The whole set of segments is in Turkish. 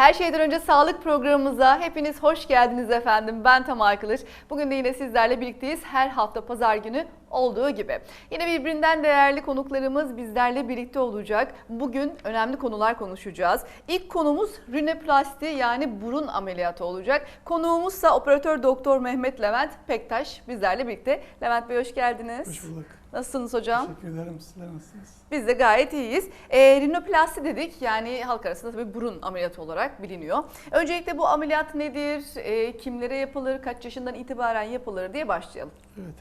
Her şeyden önce sağlık programımıza hepiniz hoş geldiniz efendim. Ben Tamar Kılıç. Bugün de yine sizlerle birlikteyiz. Her hafta pazar günü olduğu gibi. Yine birbirinden değerli konuklarımız bizlerle birlikte olacak. Bugün önemli konular konuşacağız. İlk konumuz rinoplasti yani burun ameliyatı olacak. Konuğumuzsa operatör doktor Mehmet Levent Pektaş bizlerle birlikte. Levent Bey hoş geldiniz. Hoş bulduk. Nasılsınız hocam? Teşekkür ederim. Sizler nasılsınız? Biz de gayet iyiyiz. E, rinoplasti dedik yani halk arasında tabii burun ameliyatı olarak biliniyor. Öncelikle bu ameliyat nedir, e, kimlere yapılır, kaç yaşından itibaren yapılır diye başlayalım. Evet.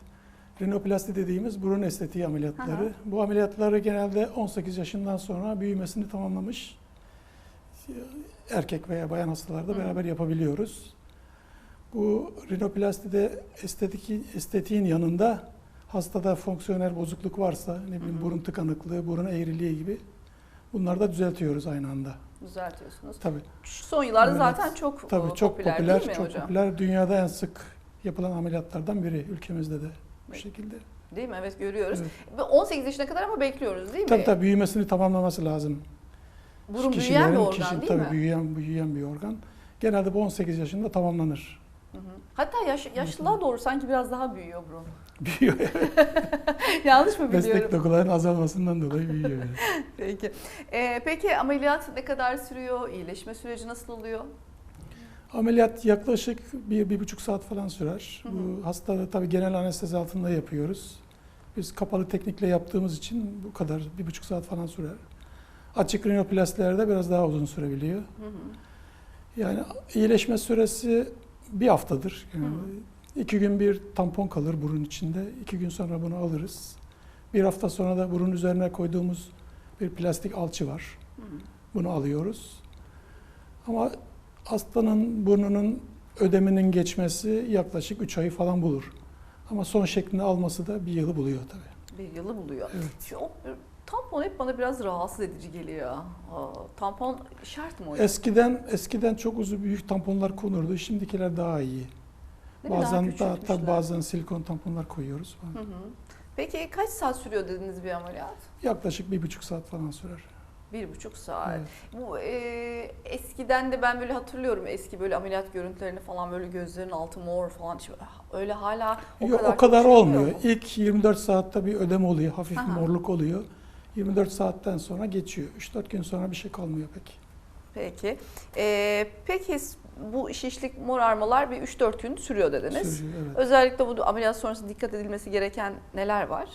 Rinoplasti dediğimiz burun estetiği ameliyatları. Hı. Bu ameliyatları genelde 18 yaşından sonra büyümesini tamamlamış erkek veya bayan hastalarda hı. beraber yapabiliyoruz. Bu rinoplastide estetik estetiğin yanında hastada fonksiyonel bozukluk varsa ne bileyim Hı hı. burun tıkanıklığı, burun eğriliği gibi bunları da düzeltiyoruz aynı anda. Düzeltiyorsunuz. Tabii. Şu son yıllarda Ameliyat. zaten çok Tabii e, çok popüler, popüler, değil mi çok hocam? popüler. Dünyada en sık yapılan ameliyatlardan biri ülkemizde de bu Evet. şekilde. Değil mi? Evet görüyoruz. Evet. Ve 18 yaşına kadar ama bekliyoruz değil mi? Tabii tabii büyümesini tamamlaması lazım. Burun büyüyen bir organ kişi- değil tabii mi? büyüyen, büyüyen bir organ. Genelde bu 18 yaşında tamamlanır. Hatta yaş, yaşlılığa doğru sanki biraz daha büyüyor burun. Büyüyor. Yanlış mı biliyorum? Meslek dokuların azalmasından dolayı büyüyor. yani. Peki. E, peki ameliyat ne kadar sürüyor? İyileşme süreci nasıl oluyor? Ameliyat yaklaşık bir, bir buçuk saat falan sürer. Hı hı. Bu hastada tabii genel anestezi altında yapıyoruz. Biz kapalı teknikle yaptığımız için bu kadar bir buçuk saat falan sürer. Açık rinoplastilerde biraz daha uzun sürebiliyor. Hı hı. Yani iyileşme süresi bir haftadır. Yani Hı. iki gün bir tampon kalır burun içinde. İki gün sonra bunu alırız. Bir hafta sonra da burun üzerine koyduğumuz bir plastik alçı var. Hı. Bunu alıyoruz. Ama hastanın burnunun ödeminin geçmesi yaklaşık 3 ayı falan bulur. Ama son şeklini alması da bir yılı buluyor tabii. Bir yılı buluyor. Evet. O- tampon hep bana biraz rahatsız edici geliyor. Aa, tampon şart mı hocam? Eskiden eskiden çok uzun büyük tamponlar konurdu. Şimdikiler daha iyi. Değil mi? Daha Bazen bazen silikon tamponlar koyuyoruz. falan. Hı hı. Peki kaç saat sürüyor dediniz bir ameliyat? Yaklaşık bir buçuk saat falan sürer. Bir buçuk saat. Evet. Bu e, eskiden de ben böyle hatırlıyorum eski böyle ameliyat görüntülerini falan böyle gözlerin altı mor falan. Şimdi öyle hala o Yok, kadar, o kadar olmuyor. mu? İlk 24 saatte bir ödem oluyor, hafif Aha. morluk oluyor. 24 saatten sonra geçiyor. 3-4 gün sonra bir şey kalmıyor pek. Peki. E, peki bu şişlik morarmalar bir 3-4 gün sürüyor dediniz. Sürüyor, evet. Özellikle bu ameliyat sonrası dikkat edilmesi gereken neler var?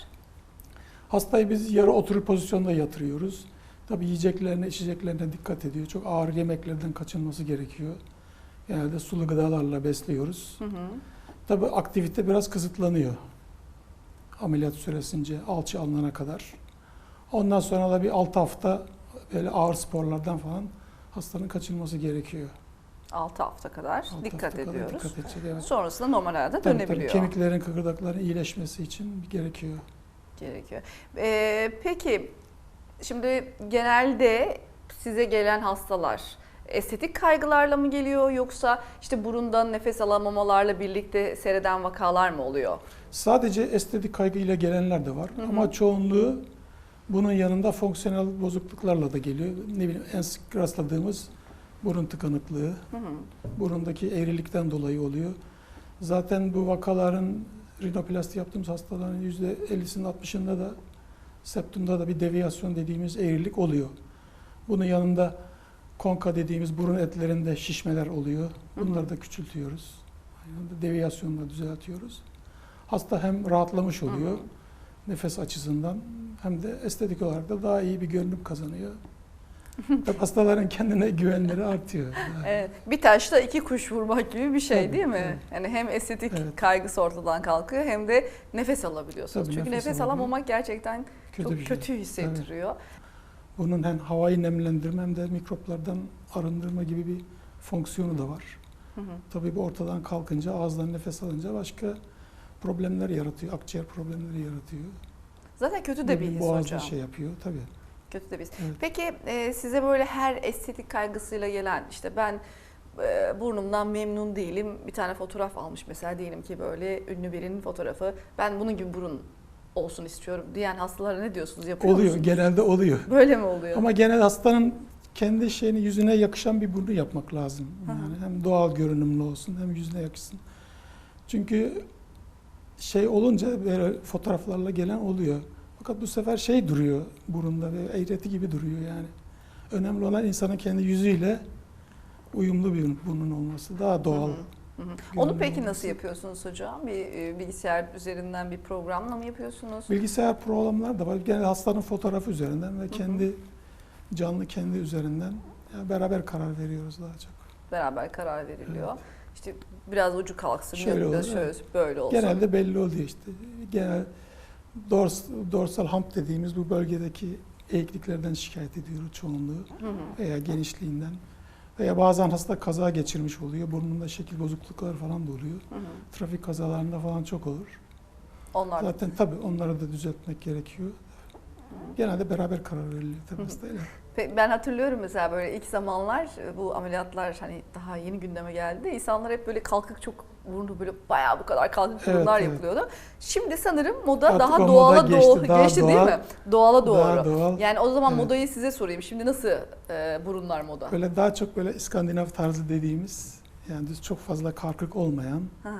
Hastayı biz yarı oturur pozisyonda yatırıyoruz. Tabii yiyeceklerine, içeceklerine dikkat ediyor. Çok ağır yemeklerden kaçınması gerekiyor. Genelde sulu gıdalarla besliyoruz. Hı hı. Tabii aktivite biraz kısıtlanıyor. Ameliyat süresince alçı alınana kadar. Ondan sonra da bir 6 hafta böyle ağır sporlardan falan hastanın kaçınması gerekiyor. 6 hafta kadar Altı dikkat hafta kadar ediyoruz. Dikkat edecek, evet. Sonrasında normal hayata Tabii, tabii, dönebiliyor. kemiklerin, kıkırdakların iyileşmesi için gerekiyor. Gerekiyor. Ee, peki şimdi genelde size gelen hastalar estetik kaygılarla mı geliyor yoksa işte burundan nefes alamamalarla birlikte seyreden vakalar mı oluyor? Sadece estetik kaygıyla gelenler de var Hı hı. ama çoğunluğu bunun yanında fonksiyonel bozukluklarla da geliyor. Ne bileyim en sık rastladığımız burun tıkanıklığı, Hı hı. burundaki eğrilikten dolayı oluyor. Zaten bu vakaların rinoplasti yaptığımız hastaların %50'sinin 60'ında da septumda da bir deviyasyon dediğimiz eğrilik oluyor. Bunun yanında konka dediğimiz burun etlerinde şişmeler oluyor. Bunları da küçültüyoruz. Deviyasyonla düzeltiyoruz. Hasta hem rahatlamış oluyor Hı hı. Nefes açısından hem de estetik olarak da daha iyi bir görünüm kazanıyor. Tabii hastaların kendine güvenleri artıyor. Evet, bir taşla iki kuş vurmak gibi bir şey Tabii, değil mi? evet. Yani hem estetik Evet. kaygısı ortadan kalkıyor hem de nefes alabiliyorsunuz. Tabii, Çünkü nefes nefes, alamamak gerçekten çok bir şey. kötü hissettiriyor. Bunun hem havayı nemlendirme hem de mikroplardan arındırma gibi bir fonksiyonu da var. Hı hı. Tabii bu ortadan kalkınca, ağızdan nefes alınca başka problemler yaratıyor. Akciğer problemleri yaratıyor. Zaten kötü de bir his hocam. şey yapıyor tabii. Kötü de bir his. Evet. Peki e, size böyle her estetik kaygısıyla gelen işte ben e, burnumdan memnun değilim bir tane fotoğraf almış mesela diyelim ki böyle ünlü birinin fotoğrafı ben bunun gibi burun olsun istiyorum diyen hastalara ne diyorsunuz yapıyor Oluyor, musunuz? genelde oluyor. Böyle mi oluyor? Ama genel hastanın kendi şeyini yüzüne yakışan bir burnu yapmak lazım. Hı hı. Yani hem doğal görünümlü olsun hem yüzüne yakışsın. Çünkü şey olunca böyle fotoğraflarla gelen oluyor. Fakat bu sefer şey duruyor burunda ve eğreti gibi duruyor yani. Önemli olan insanın kendi yüzüyle uyumlu bir burnun olması. Daha doğal. Hı hı, hı hı. Onu peki olması. nasıl yapıyorsunuz hocam? Bir e, bilgisayar üzerinden bir programla mı yapıyorsunuz? Bilgisayar programlar da var. Genelde hastanın fotoğrafı üzerinden ve kendi canlı kendi üzerinden yani beraber karar veriyoruz daha çok. Beraber karar veriliyor. İşte biraz ucu kalksın, Şöyle olur, şöyle, böyle olsun. Genelde belli oluyor işte. Genel dors, dorsal hump dediğimiz bu bölgedeki eğikliklerden şikayet ediyoruz çoğunluğu Hı hı. veya genişliğinden. Veya bazen hasta kaza geçirmiş oluyor. Burnunda şekil bozuklukları falan da oluyor. Hı hı. Trafik kazalarında falan çok olur. Onlar Zaten tabii onları da düzeltmek gerekiyor. Genelde beraber karar veriliyor tabii hastayla. Ben hatırlıyorum mesela böyle ilk zamanlar e, bu ameliyatlar hani daha yeni gündeme geldi. İnsanlar hep böyle kalkık çok burnu böyle bayağı bu kadar kalkık burunlar evet. yapılıyordu. Şimdi sanırım moda Artık daha o moda doğala geçti, doğru daha geçti değil doğal. mi? Doğala doğru. Daha doğal. Yani o zaman Evet. modayı size sorayım. Şimdi nasıl e, burunlar moda? Böyle daha çok böyle İskandinav tarzı dediğimiz yani düz çok fazla karkık olmayan hı.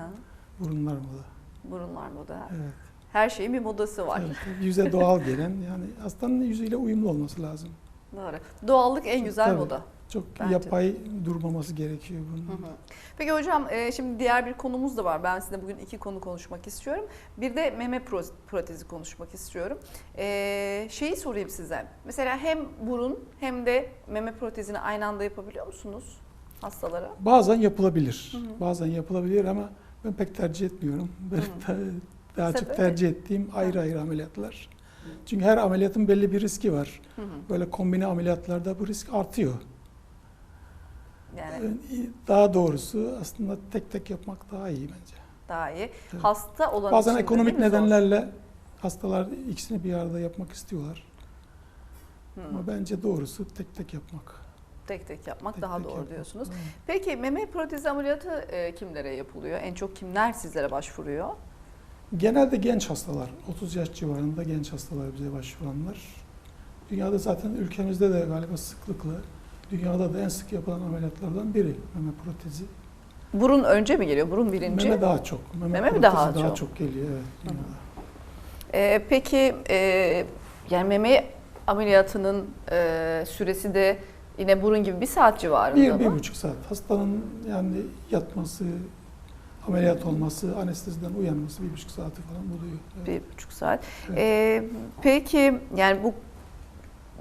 burunlar moda. Burunlar moda. Evet. Her şeyin bir modası var. Evet, yüze doğal gelen yani hastanın yüzüyle uyumlu olması lazım. Doğru. Doğallık en güzel Tabii. moda. Çok Bence. yapay durmaması gerekiyor bunun. Hı hı. Peki hocam e, şimdi diğer bir konumuz da var. Ben sizinle bugün iki konu konuşmak istiyorum. Bir de meme pro- protezi konuşmak istiyorum. E, şeyi sorayım size. Mesela hem burun hem de meme protezini aynı anda yapabiliyor musunuz hastalara? Bazen yapılabilir. Hı hı. Bazen yapılabilir ama ben pek tercih etmiyorum. Ben daha, daha çok Sebebi? tercih ettiğim ayrı ayrı ameliyatlar. Çünkü her ameliyatın belli bir riski var. Hı hı. Böyle kombine ameliyatlarda bu risk artıyor. Yani Yani daha doğrusu aslında tek tek yapmak daha iyi bence. daha iyi. Evet. Hasta olan Bazen ekonomik mi zor? nedenlerle hastalar ikisini bir arada yapmak istiyorlar. Hı. Ama bence doğrusu tek tek yapmak. Tek tek yapmak Tek daha tek doğru yapmak. diyorsunuz. Evet. Peki meme protezi ameliyatı e, kimlere yapılıyor? En çok kimler sizlere başvuruyor? Genelde genç hastalar, 30 yaş civarında genç hastalar bize başvuranlar. Dünyada zaten ülkemizde de galiba sıklıkla, dünyada da en sık yapılan ameliyatlardan biri meme protezi. Burun önce mi geliyor? Burun birinci. Meme daha çok. Meme, Meme protezi daha daha, çok? çok? geliyor evet. Dünyada. Ee, peki e, yani meme ameliyatının e, süresi de yine burun gibi bir saat civarında Bir, mı? bir buçuk saat. Hastanın yani yatması, ameliyat olması, anesteziden uyanması bir buçuk saati falan buluyor. Evet. Bir buçuk saat. Evet. Ee, peki yani bu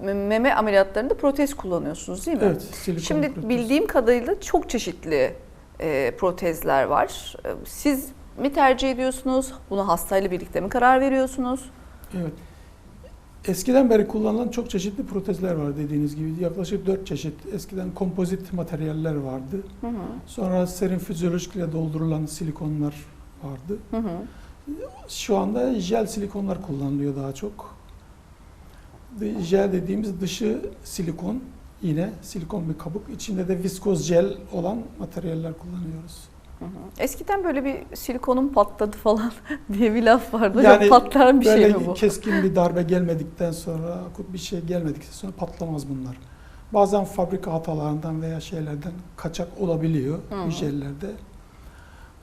meme ameliyatlarında protez kullanıyorsunuz değil mi? Evet, silikon Şimdi protez. bildiğim kadarıyla çok çeşitli e, protezler var. E, Siz mi tercih ediyorsunuz? Buna hastayla birlikte mi karar veriyorsunuz? Evet. Eskiden beri kullanılan çok çeşitli protezler var dediğiniz gibi. Yaklaşık dört çeşit. Eskiden kompozit materyaller vardı. Hı hı. Sonra serin fizyolojikle doldurulan silikonlar vardı. Hı hı. Şu anda jel silikonlar kullanılıyor daha çok. Jel dediğimiz dışı silikon, yine silikon bir kabuk. içinde de viskoz jel olan materyaller kullanıyoruz. Eskiden böyle bir silikonum patladı falan diye bir laf vardı. Yani Hocam patlayan bir şey mi bu? keskin bir darbe gelmedikten sonra, bir şey gelmedikten sonra patlamaz bunlar. Bazen fabrika hatalarından veya şeylerden kaçak olabiliyor bu jellerde.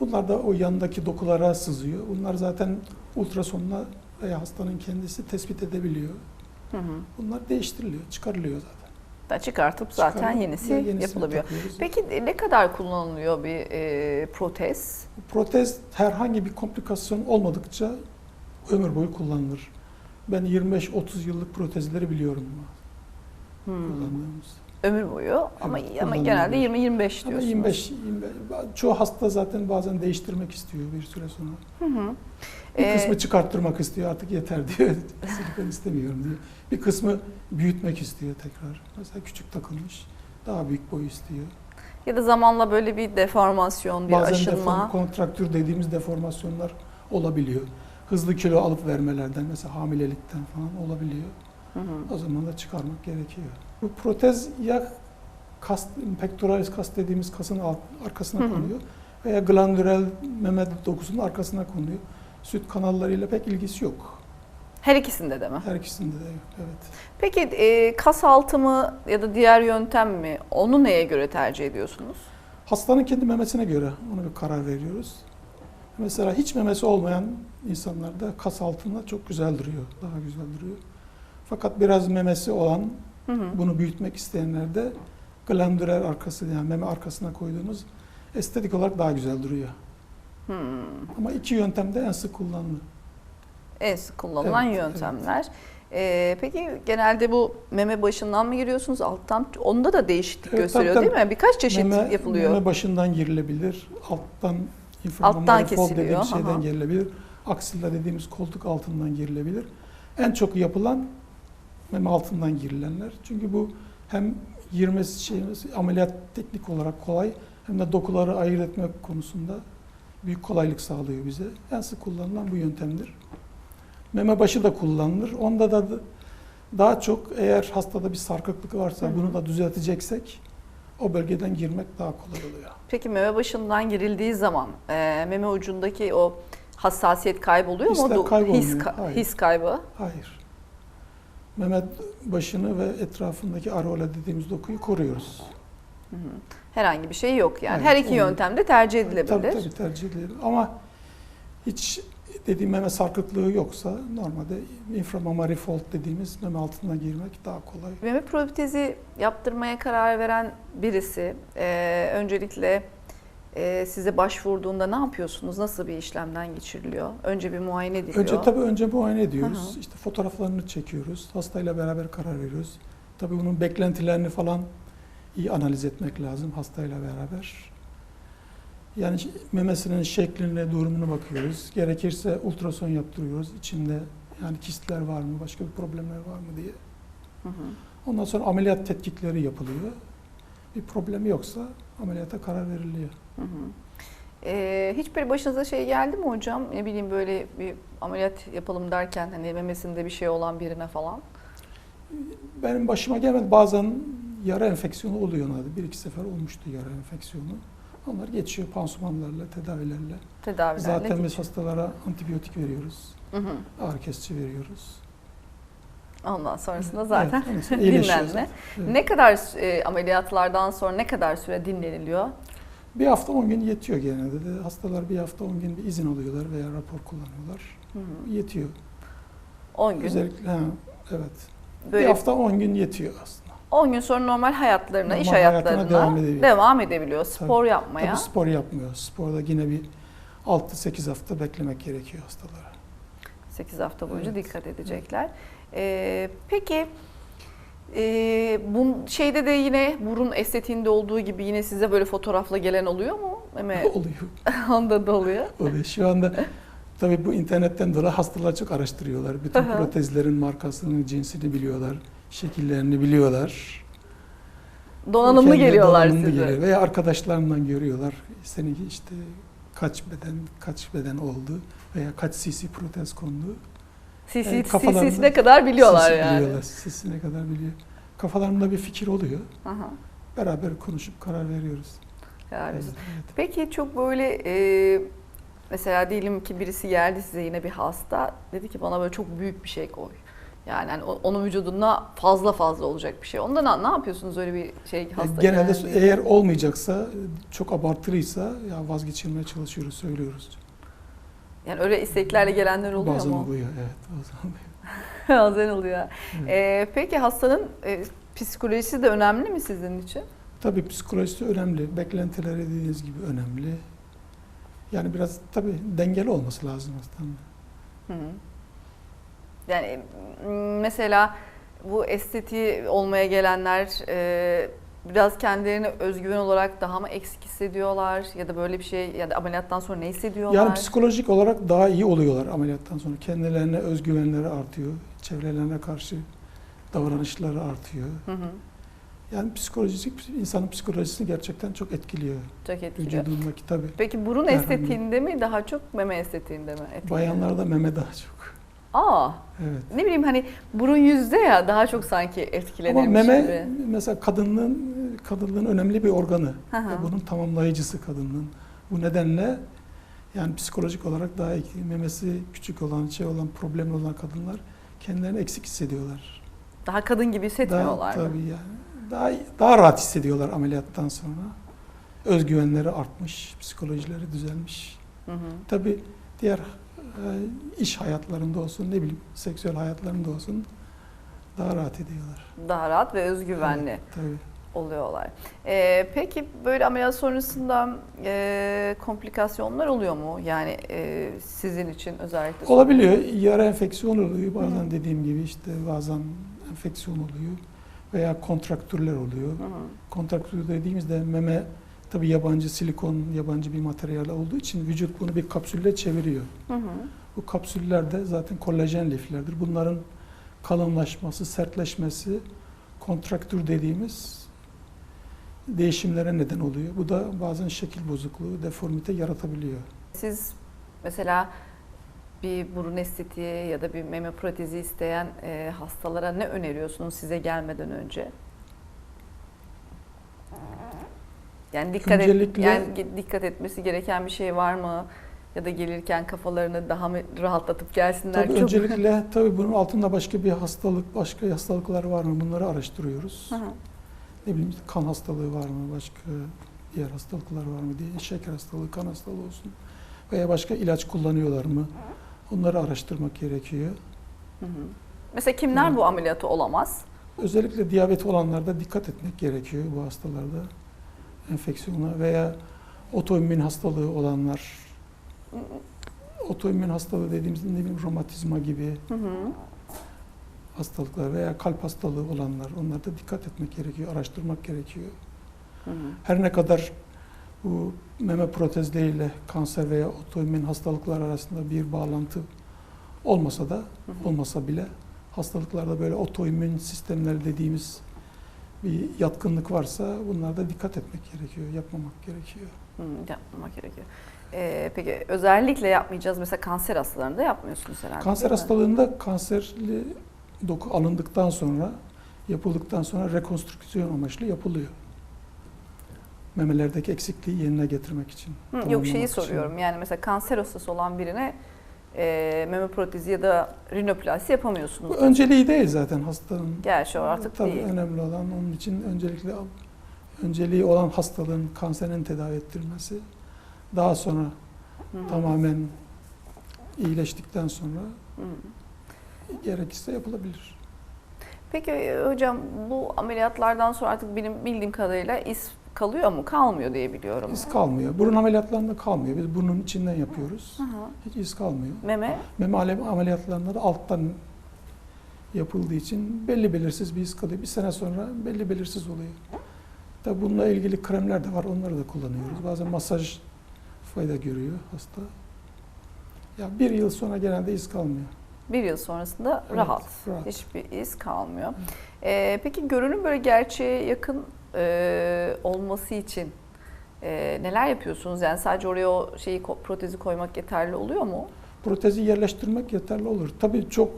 Bunlar da o yanındaki dokulara sızıyor. Bunlar zaten ultrasonla veya hastanın kendisi tespit edebiliyor. Hı hı. Bunlar değiştiriliyor, çıkarılıyor zaten. Da çıkartıp zaten Çıkarılıp yenisi yapılabiliyor. takıyoruz. Peki ne kadar kullanılıyor bir e, protez? Protez herhangi bir komplikasyon olmadıkça ömür boyu kullanılır. Ben 25-30 yıllık protezleri biliyorum Hmm. kullandığımız. Ömür boyu ama ama kullanılabilir. genelde 20-25 Ama diyorsunuz. 25, 25, çoğu hasta zaten bazen değiştirmek istiyor bir süre sonra. Hı hı. Bir Ee, kısmı çıkarttırmak istiyor artık yeter diyor. Silikon istemiyorum diyor. Bir kısmı büyütmek istiyor tekrar. Mesela küçük takılmış. Daha büyük boy istiyor. ya da zamanla böyle bir deformasyon, bir Bazen aşınma. deform, kontraktür dediğimiz deformasyonlar olabiliyor. Hızlı kilo alıp vermelerden mesela hamilelikten falan olabiliyor. Hı hı. O zaman da çıkarmak gerekiyor. Bu protez ya kas, pectoralis kas dediğimiz kasın alt, arkasına Hı hı. konuyor veya glandürel meme dokusunun arkasına konuyor. Süt kanallarıyla pek ilgisi yok. Her ikisinde de mi? Her ikisinde de evet. Peki e, kas altı mı ya da diğer yöntem mi? Onu neye göre tercih ediyorsunuz? Hastanın kendi memesine göre ona bir karar veriyoruz. Mesela hiç memesi olmayan insanlarda kas altında çok güzel duruyor, daha güzel duruyor. Fakat biraz memesi olan, Hı hı. bunu büyütmek isteyenlerde glandüler arkası yani meme arkasına koyduğumuz estetik olarak daha güzel duruyor. Hmm. Ama iki yöntemde en sık kullanılır. En sık kullanılan Evet, yöntemler. E, peki genelde bu meme başından mı giriyorsunuz alttan? Onda da değişiklik Evet, gösteriyor tabii, değil mi? Birkaç çeşit meme, yapılıyor. Meme başından girilebilir, alttan Alttan kesiliyor, şeyden aha. girilebilir. Aksilla dediğimiz koltuk altından girilebilir. En çok yapılan meme altından girilenler. Çünkü bu hem girmesi şeyimiz ameliyat teknik olarak kolay hem de dokuları ayırt etmek konusunda büyük kolaylık sağlıyor bize. En sık kullanılan bu yöntemdir. Meme başı da kullanılır. Onda da daha çok eğer hastada bir sarkıklık varsa Hı bunu da düzelteceksek o bölgeden girmek daha kolay oluyor. Peki meme başından girildiği zaman e, meme ucundaki o hassasiyet kayboluyor mu? Hisler da- kaybolmuyor, His, ka- hayır. his kaybı. Hayır. Mehmet başını ve etrafındaki areola dediğimiz dokuyu koruyoruz. Hı hı. Herhangi bir şey yok yani. Hayır, Her iki olmuyor. yöntem de tercih edilebilir. Tabii tabii tercih edilir. Ama hiç dediğim meme sarkıklığı yoksa normalde inframamari fold dediğimiz meme altına girmek daha kolay. Meme protezi yaptırmaya karar veren birisi e, öncelikle e, size başvurduğunda ne yapıyorsunuz? Nasıl bir işlemden geçiriliyor? Önce bir muayene ediliyor. Önce tabii önce muayene ediyoruz. Hı hı. İşte fotoğraflarını çekiyoruz. Hastayla beraber karar veriyoruz. Tabii bunun beklentilerini falan iyi analiz etmek lazım hastayla beraber. Yani memesinin şekline, durumuna bakıyoruz. Gerekirse ultrason yaptırıyoruz. İçinde yani kistler var mı, başka bir problemler var mı diye. Hı hı. Ondan sonra ameliyat tetkikleri yapılıyor. Bir problemi yoksa ameliyata karar veriliyor. Hı hı. E, hiçbir başınıza şey geldi mi hocam? Ne bileyim böyle bir ameliyat yapalım derken hani memesinde bir şey olan birine falan. Benim başıma gelmedi. Bazen yara enfeksiyonu oluyor onlarda. Bir iki sefer olmuştu yara enfeksiyonu. Onlar geçiyor pansumanlarla, tedavilerle. Tedavilerle Zaten biz hastalara antibiyotik veriyoruz. Hı hı. Ağrı kesici veriyoruz. Ondan sonrasında zaten Evet, dinlenme. zaten. Evet. Ne kadar e, ameliyatlardan sonra ne kadar süre dinleniliyor? Bir hafta 10 gün yetiyor genelde de. Hastalar bir hafta 10 gün bir izin alıyorlar veya rapor kullanıyorlar. Hı hı. Yetiyor. 10 gün. Özellikle ha, evet. Böyle Bir hafta 10 gün yetiyor aslında. 10 gün sonra normal hayatlarına, iş Normal hayatına hayatlarına devam edebiliyor. devam edebiliyor. Spor Tabii. yapmaya. Tabii spor yapmıyor. Sporda yine bir 6-8 hafta beklemek gerekiyor hastalara. 8 hafta boyunca Evet. dikkat edecekler. Ee, peki e, bu şeyde de yine burun estetiğinde olduğu gibi yine size böyle fotoğrafla gelen oluyor mu? Meme oluyor. onda da oluyor. oluyor. Şu anda tabii bu internetten dolayı hastalar çok araştırıyorlar. Bütün protezlerin markasını, cinsini biliyorlar. Şekillerini biliyorlar. Donanımlı Kendine geliyorlar donanımlı size. geliyor. Veya arkadaşlarından görüyorlar. Seninki işte kaç beden kaç beden oldu veya kaç cc protez kondu. CC, Yani CC'sine kadar biliyorlar Cc yani. Biliyorlar. Cc ne kadar biliyor. Kafalarında bir fikir oluyor. Aha, Beraber konuşup karar veriyoruz. yani. Evet, evet. Peki çok böyle e, mesela diyelim ki birisi geldi size yine bir hasta dedi ki bana böyle çok büyük bir şey koy. Yani o- onun vücuduna fazla fazla olacak bir şey. Onda ne, yapıyorsunuz öyle bir şey hasta Genelde geldiğinde? eğer olmayacaksa, çok abartılıysa ya vazgeçirmeye çalışıyoruz, söylüyoruz. Yani öyle isteklerle gelenler oluyor bazen mu? oluyor, evet bazen oluyor. Bazen oluyor. Evet. Ee, peki hastanın e, psikolojisi de önemli mi sizin için? Tabii psikolojisi önemli, beklentileri dediğiniz gibi önemli. Yani biraz tabii dengeli olması lazım hastanın. Hı hı. Yani mesela bu estetiği olmaya gelenler e, biraz kendilerini özgüven olarak daha mı eksik hissediyorlar ya da böyle bir şey ya da ameliyattan sonra ne hissediyorlar? Yani psikolojik olarak daha iyi oluyorlar ameliyattan sonra. Kendilerine özgüvenleri artıyor, çevrelerine karşı davranışları artıyor. Hı hı. Yani psikolojik insanın psikolojisini gerçekten çok etkiliyor. Çok etkiliyor. Vücudundaki tabii. Peki burun Herhangi- estetiğinde mi daha çok meme estetiğinde mi? etkiliyor? Bayanlarda meme daha çok. Aa, Evet. ne bileyim hani burun yüzde ya daha çok sanki etkilenirmiş Ama meme gibi. mesela kadınlığın kadınlığın önemli bir organı. Ve bunun tamamlayıcısı kadınlığın. Bu nedenle Yani psikolojik olarak daha iyi. memesi küçük olan, şey olan, problemli olan kadınlar kendilerini eksik hissediyorlar. Daha kadın gibi hissetmiyorlar Daha, mı? tabii yani. Daha, daha rahat hissediyorlar ameliyattan sonra. Özgüvenleri artmış, psikolojileri düzelmiş. Hı hı. Tabii diğer iş hayatlarında olsun, ne bileyim seksüel hayatlarında olsun daha rahat ediyorlar. Daha rahat ve özgüvenli Tabii. oluyorlar. Ee, peki böyle ameliyat sonrasında e, komplikasyonlar oluyor mu? Yani e, sizin için özellikle. Olabiliyor. Yara enfeksiyon oluyor. Bazen hı. dediğim gibi işte bazen enfeksiyon oluyor. Veya kontraktürler oluyor. Hı. Kontraktür dediğimizde meme tabii yabancı silikon, yabancı bir materyal olduğu için vücut bunu bir kapsülle çeviriyor. Hı hı. Bu kapsüller de zaten kolajen liflerdir. Bunların kalınlaşması, sertleşmesi kontraktür dediğimiz değişimlere neden oluyor. Bu da bazen şekil bozukluğu, deformite yaratabiliyor. Siz mesela bir burun estetiği ya da bir meme protezi isteyen e, hastalara ne öneriyorsunuz size gelmeden önce? Yani dikkat et, yani dikkat etmesi gereken bir şey var mı? Ya da gelirken kafalarını daha mı rahatlatıp gelsinler? Tabii Çok- öncelikle tabii bunun altında başka bir hastalık, başka hastalıklar var mı? Bunları araştırıyoruz. Hı hı. Ne bileyim kan hastalığı var mı? Başka diğer hastalıklar var mı diye. Şeker hastalığı, kan hastalığı olsun. Veya başka ilaç kullanıyorlar mı? Onları araştırmak gerekiyor. Hı hı. Mesela kimler Hı. bu ameliyatı olamaz? Özellikle diyabet olanlarda dikkat etmek gerekiyor bu hastalarda. Enfeksiyona veya otoimmün hastalığı olanlar. Otoimmün hastalığı dediğimizde ne bileyim romatizma gibi Hı hı. hastalıklar veya kalp hastalığı olanlar. Onlarda dikkat etmek gerekiyor, araştırmak gerekiyor. Hı hı. Her ne kadar bu meme protezleriyle kanser veya otoimmün hastalıklar arasında bir bağlantı olmasa da Hı hı. olmasa bile hastalıklarda böyle otoimmün sistemler dediğimiz bir yatkınlık varsa bunlarda dikkat etmek gerekiyor, yapmamak gerekiyor. Hı, yapmamak gerekiyor. Ee, peki özellikle yapmayacağız. Mesela kanser hastalarında yapmıyorsunuz herhalde. Kanser hastalığında kanserli doku alındıktan sonra yapıldıktan sonra rekonstrüksiyon amaçlı yapılıyor. Memelerdeki eksikliği yerine getirmek için. Hı, yok şeyi için. soruyorum. Yani mesela kanser hastası olan birine e, meme protezi ya da rinoplasti yapamıyorsunuz. Bu önceliği değil zaten hastanın. Gerçi o artık Tabii değil. önemli olan onun için öncelikle önceliği olan hastalığın kanserin tedavi ettirilmesi. Daha sonra Hı tamamen iyileştikten sonra Hı. gerekirse yapılabilir. Peki e, hocam bu ameliyatlardan sonra artık benim bildiğim kadarıyla iz kalıyor mu? Kalmıyor diye biliyorum. İz kalmıyor. Burun ameliyatlarında kalmıyor. Biz burnun içinden yapıyoruz. Hı hı. Hiç iz kalmıyor. Meme Meme ameliyatlarında da alttan yapıldığı için belli belirsiz bir iz kalıyor. Bir sene sonra belli belirsiz oluyor. Tabi bununla ilgili kremler de var. Onları da kullanıyoruz. Bazen masaj fayda görüyor hasta. Ya bir yıl sonra genelde iz kalmıyor. bir yıl sonrasında Evet, rahat. rahat. Hiçbir iz kalmıyor. Ee, peki görünüm böyle gerçeğe yakın e, olması için e, neler yapıyorsunuz? Yani sadece oraya o şeyi protezi koymak yeterli oluyor mu? Protezi yerleştirmek yeterli olur. Tabii çok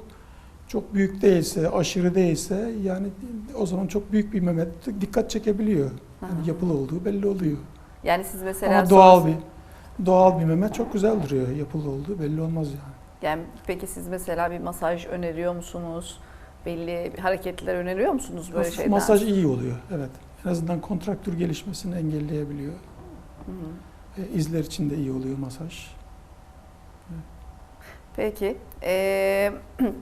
çok büyük değilse, aşırı değilse yani o zaman çok büyük bir meme dikkat çekebiliyor. Yani yapılı olduğu belli oluyor. Yani siz mesela Ama doğal sonrası- bir doğal bir meme çok güzel duruyor. Yapılı olduğu belli olmaz yani. Yani peki siz mesela bir masaj öneriyor musunuz? Belli hareketler öneriyor musunuz böyle Hafif şeyden? Masaj iyi oluyor. Evet. En azından kontraktür gelişmesini engelleyebiliyor. Hı hı. E, izler için de iyi oluyor masaj. Peki. Ee,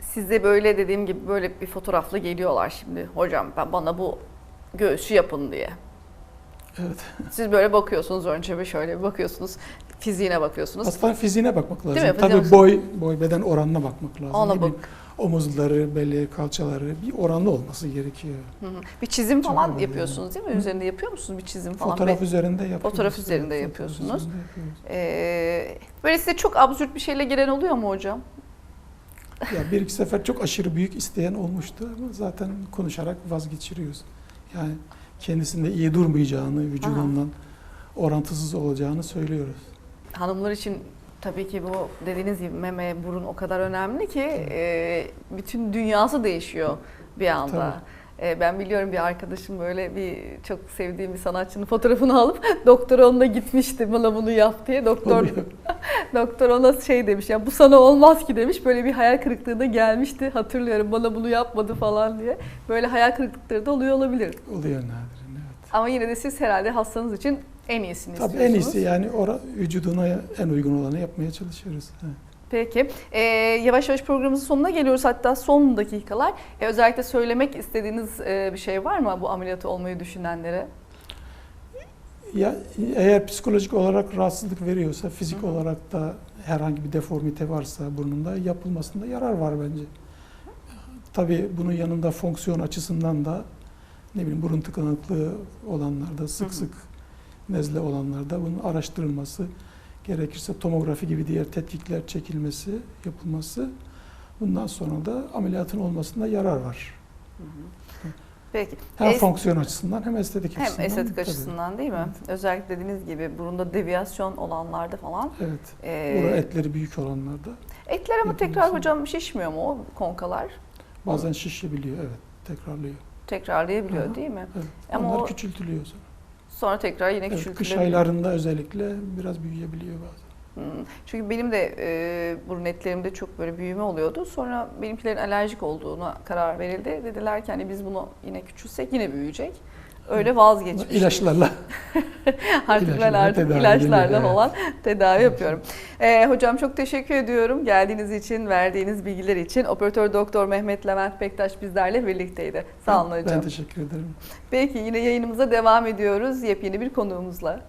size böyle dediğim gibi böyle bir fotoğrafla geliyorlar şimdi. Hocam ben bana bu göğsü yapın diye. Evet. Siz böyle bakıyorsunuz önce bir şöyle bir bakıyorsunuz. Fiziğine bakıyorsunuz. Hastanın fiziğine bakmak lazım. Değil mi? Tabii boy boy beden oranına bakmak lazım. Ona bak. Omuzları, beli, kalçaları bir oranlı olması gerekiyor. Hı hı. Bir çizim Çok falan yapıyorsunuz değil mi? Üzerinde yapıyor musunuz bir çizim falan? Fotoğraf Be- üzerinde yapıyoruz. Fotoğraf üzerinde Evet, yapıyorsunuz. fotoğraf üzerinde yapıyoruz. Ee, böyle size çok absürt bir şeyle gelen oluyor mu hocam? Ya bir iki sefer çok aşırı büyük isteyen olmuştu ama zaten konuşarak vazgeçiriyoruz. Yani kendisinde iyi durmayacağını, vücudundan orantısız olacağını söylüyoruz. Hanımlar için tabii ki bu dediğiniz gibi meme, burun o kadar önemli ki e, bütün dünyası değişiyor bir anda. E, ben biliyorum bir arkadaşım böyle bir çok sevdiğim bir sanatçının fotoğrafını alıp doktora onunla gitmişti bana bunu yap diye. Doktor doktor ona şey demiş ya bu sana olmaz ki demiş. Böyle bir hayal kırıklığına gelmişti. Hatırlıyorum bana bunu yapmadı falan diye. Böyle hayal kırıklıkları da oluyor olabilir. Oluyor nadiren evet. Ama yine de siz herhalde hastanız için en iyisini Tabii istiyorsunuz. en iyisi yani ora, vücuduna en uygun olanı yapmaya çalışıyoruz. Evet. Peki. Ee, yavaş yavaş programımızın sonuna geliyoruz. Hatta son dakikalar. Ee, özellikle söylemek istediğiniz e, bir şey var mı bu ameliyatı olmayı düşünenlere? Ya eğer psikolojik olarak rahatsızlık veriyorsa, fizik Hı olarak da herhangi bir deformite varsa burnunda yapılmasında yarar var bence. Tabii bunun yanında fonksiyon açısından da ne bileyim burun tıkanıklığı olanlarda, sık hı. sık nezle olanlarda bunun araştırılması, gerekirse tomografi gibi diğer tetkikler çekilmesi, yapılması bundan sonra da ameliyatın olmasında yarar var. Peki. Hem Es- fonksiyon açısından hem estetik hem açısından. estetik tabii. açısından değil mi? Özellikle dediğiniz gibi burunda deviyasyon olanlarda falan. Evet. Bura etleri büyük olanlarda etler ama tekrar hocam şişmiyor mu o konkalar? bazen şişebiliyor evet tekrarlıyor. Tekrarlayabiliyor Aha. değil mi? Evet. Ama Onlar o- küçültülüyor sonra. Sonra tekrar yine Evet, kış küçültülebiliyor. aylarında özellikle biraz büyüyebiliyor bazen. Hmm. Çünkü benim de e, burun etlerimde çok böyle büyüme oluyordu. Sonra benimkilerin alerjik olduğuna karar verildi. Dediler ki hani biz bunu yine küçülsek yine büyüyecek. Öyle vazgeçmiştim. İlaçlarla artık ben ilaçlarla artık tedavi ilaçlarla ediliyor, evet. falan tedavi Evet. yapıyorum. E, hocam çok teşekkür ediyorum geldiğiniz için, verdiğiniz bilgiler için. Operatör Doktor Mehmet Levent Bektaş bizlerle birlikteydi. Sağ olun Ben hocam. teşekkür ederim. Peki yine yayınımıza devam ediyoruz yepyeni bir konuğumuzla.